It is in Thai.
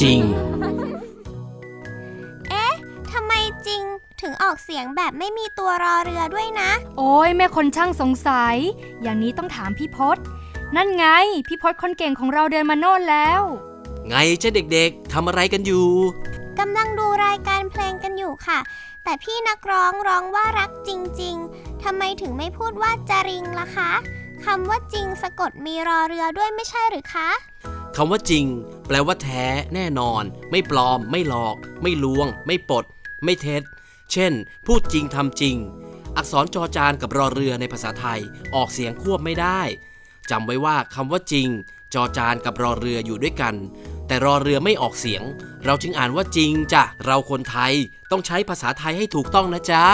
จริง เอ๊ะ ทำไมจริง ถึงออกเสียงแบบไม่มีตัวรอเรือด้วยนะ โอ้ยแม่คนช่างสงสัย อย่างนี้ต้องถามพี่พศนั่นไง พี่พศคนเก่งของเราเดินมาโน่นแล้ว ไงเจ้าเด็กๆทำอะไรกันอยู่กำลังดูรายการเพลงกันอยู่ค่ะ แต่พี่นักร้องร้องว่ารักจริง ๆทำไมถึงไม่พูดว่าจริงล่ะคะคำว่าจริงสะกดมีรอเรือด้วยไม่ใช่หรือคะ คำว่าจริง แปลว่าแท้แน่นอน ไม่ปลอม ไม่หลอก ไม่ลวง ไม่ปด ไม่เท็จ เช่น พูดจริงทำจริง อักษรจอจานกับรอเรือในภาษาไทยออกเสียงควบไม่ได้จำไว้ว่าคำว่าจริง จอจานกับรอเรืออยู่ด้วยกัน แต่รอเรือไม่ออกเสียง เราจึงอ่านว่าจริงจ้ะเราคนไทยต้องใช้ภาษาไทยให้ถูกต้องนะจ๊ะ